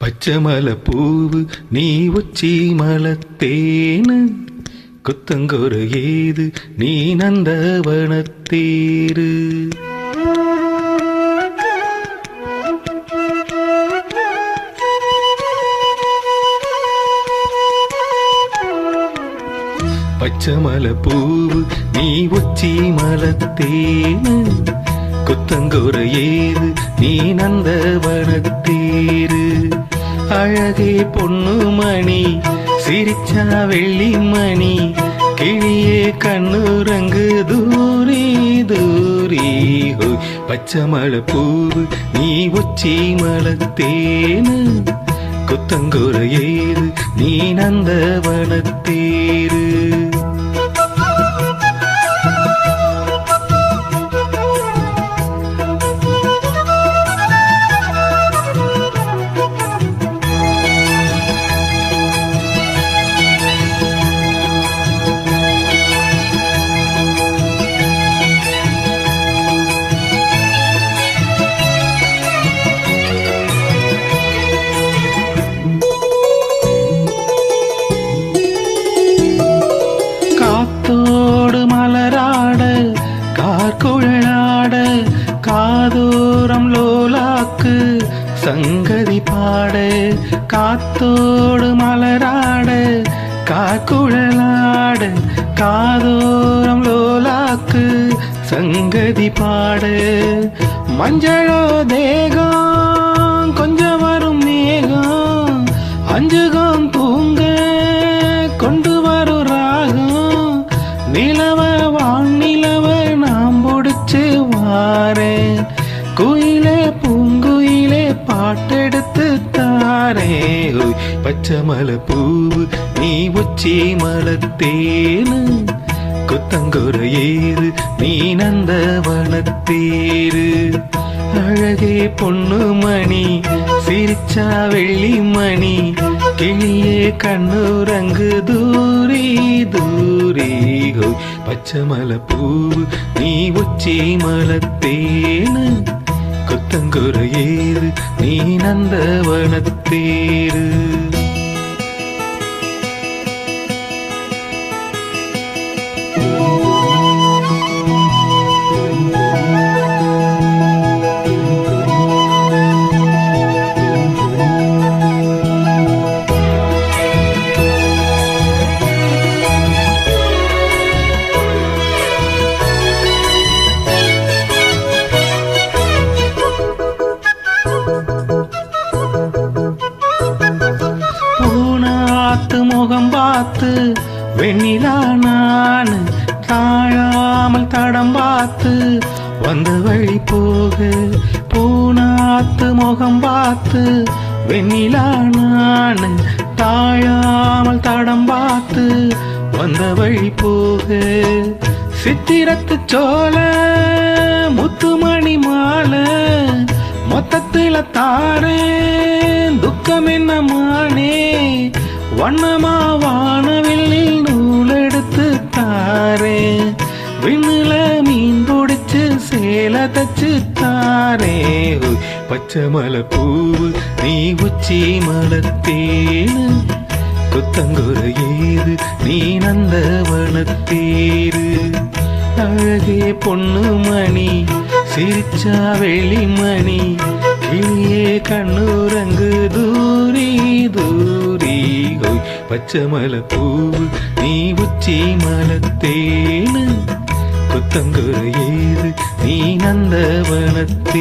பச்சமல பூவு நீ உச்சி மலத்தேனு. குத்தங்கொரு ஏது நீ நந்தவனத்தேரு. பச்சமல பூவு நீ உச்சி மலத்தேனு. குத்தங்கொரு ஏது நீ நந்த நந்தவனத்தேரு அழகே பொண்ணு மணி சிரிச்சா வெள்ளி மணி கிளியே கண்ணுரங்கு தூரி தூரி. ஹோய் பச்சைமலை பூவு நீ உச்சி மலத்தேனு குத்தங்குற ஏது நீ நந்த வனத்தேரு சங்கதி பாடு காத்தோடு மலராடு காக்குழலாடு காதோரம் லோலாக்கு சங்கதி பாடு. மஞ்சளோ தேகம் கொஞ்சம் வரும் மேகம் அஞ்சுகம் பூங்க கொண்டு வரும் ராகம். நிலவ வான் நிலவ நாம் பொடிச்சு வாரேன். குயிலே எடுத்து தாரே. ஓய் பூவு நீ உச்சி மலத்தேனு குத்தங்குற ஏறு நீ நந்த வளத்தேரு அழகே பொண்ணு மணி சிரிச்சா வெள்ளி மணி. கிளியே கண்ணுரங்கு தூரி தூரி. ஹோய் பச்சை மலை பூவு நீ உச்சி மலத்தேனு குத்தங்குற ஏறு நீ நந்தவனத்தேரு பார்த்து வெண்ணிலா நான் தாழாமல் தடம் பார்த்து வந்த வழி போக பூனாத்து முகம் பார்த்து வெண்ணிலா நான் தாழாமல் தடம் பார்த்து வந்த வழி போக சித்திரத்து சோழ முத்துமணி மாலை மொத்தத்துல தாரே துக்கம் என்ன மானே வண்ணமா வானவில்லில் நூலெடுத்து தாரே. விண்ணில மீன் பிடிச்சு சேல தச்சு தாரே. பச்சை மலை பூவு நீ உச்சி மலத்தேனு குத்தங்குற ஏது நீ நந்த வனத்தேரு அழகே பொண்ணு மணி சிரிச்சா வெளிமணி கிளியே கண்ணுரங்கு தூரி தூரி ஹோய் பச்சை மலை பூவு நீ உச்சி மலத்தேனு குத்தங்குற ஏது நீ நந்தவனத்தேரு